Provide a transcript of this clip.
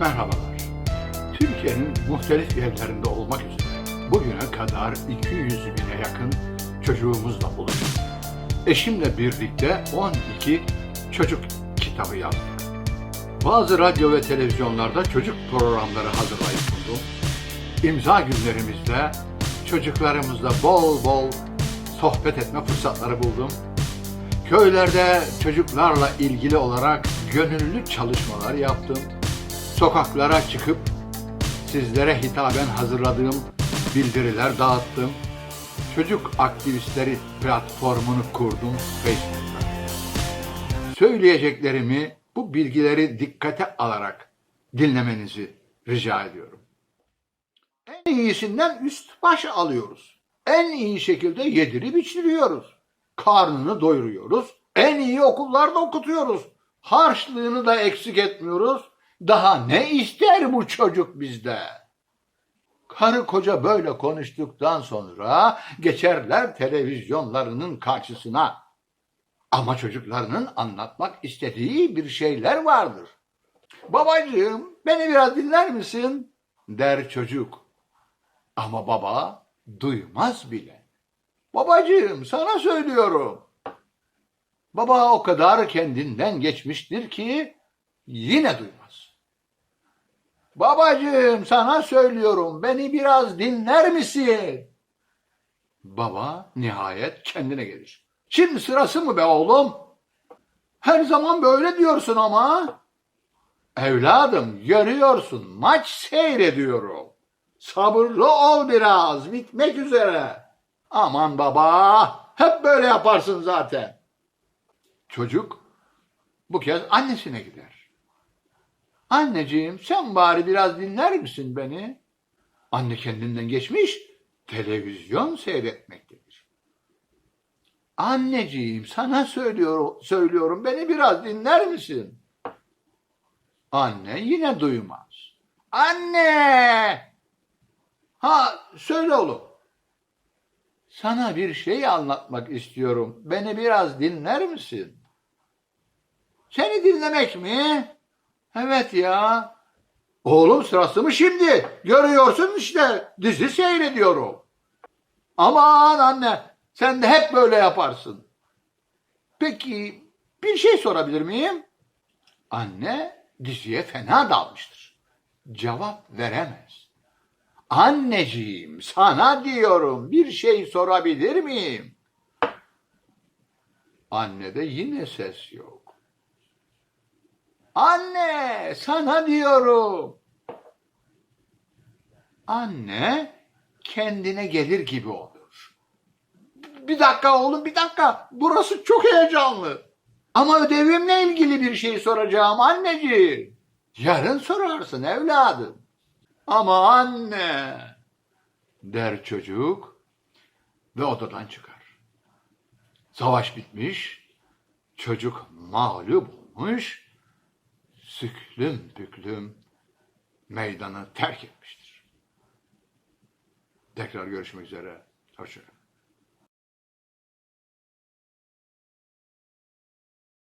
Merhabalar. Türkiye'nin muhtelif yerlerinde olmak üzere bugüne kadar 200 bine yakın çocuğumuzla buluştuk. Eşimle birlikte 12 çocuk kitabı yazdık. Bazı radyo ve televizyonlarda çocuk programları hazırlayıp sundum. İmza günlerimizde çocuklarımızla bol bol sohbet etme fırsatları buldum. Köylerde çocuklarla ilgili olarak gönüllü çalışmalar yaptım. Sokaklara çıkıp sizlere hitaben hazırladığım bildiriler dağıttım. Çocuk aktivistleri platformunu kurdum Facebook'ta. Söyleyeceklerimi bu bilgileri dikkate alarak dinlemenizi rica ediyorum. En iyisinden üst baş alıyoruz. En iyi şekilde yedirip içiriyoruz. Karnını doyuruyoruz. En iyi okullarda okutuyoruz. Harçlığını da eksik etmiyoruz. Daha ne ister bu çocuk bizde? Karı koca böyle konuştuktan sonra geçerler televizyonlarının karşısına. Ama çocuklarının anlatmak istediği bir şeyler vardır. Babacığım beni biraz dinler misin? der çocuk. Ama baba duymaz bile. Babacığım sana söylüyorum. Baba o kadar kendinden geçmiştir ki yine duymaz. Babacığım sana söylüyorum beni biraz dinler misin? Baba nihayet kendine gelir. Şimdi sırası mı be oğlum? Her zaman böyle diyorsun ama. Evladım görüyorsun maç seyrediyorum. Sabırlı ol biraz bitmek üzere. Aman baba hep böyle yaparsın zaten. Çocuk bu kez annesine gider. Anneciğim sen bari biraz dinler misin beni? Anne kendinden geçmiş televizyon seyretmektedir. Anneciğim sana söylüyor, söylüyorum beni biraz dinler misin? Anne yine duymaz. Anne! Ha söyle oğlum. Sana bir şey anlatmak istiyorum. Beni biraz dinler misin? Seni dinlemek mi? Evet ya. Oğlum sırası mı şimdi? Görüyorsun işte dizi seyrediyorum. Aman anne sen de hep böyle yaparsın. Peki bir şey sorabilir miyim? Anne diziye fena dalmıştır. Cevap veremez. Anneciğim sana diyorum bir şey sorabilir miyim? Annede yine ses yok. Anne sana diyorum. Anne kendine gelir gibi olur. Bir dakika oğlum bir dakika. Burası çok heyecanlı. Ama ödevimle ilgili bir şey soracağım anneciğim. Yarın sorarsın evladım. Ama anne der çocuk ve odadan çıkar. Savaş bitmiş, çocuk mağlup olmuş, süklüm püklüm meydanı terk etmiştir. Tekrar görüşmek üzere. Hoşçakalın.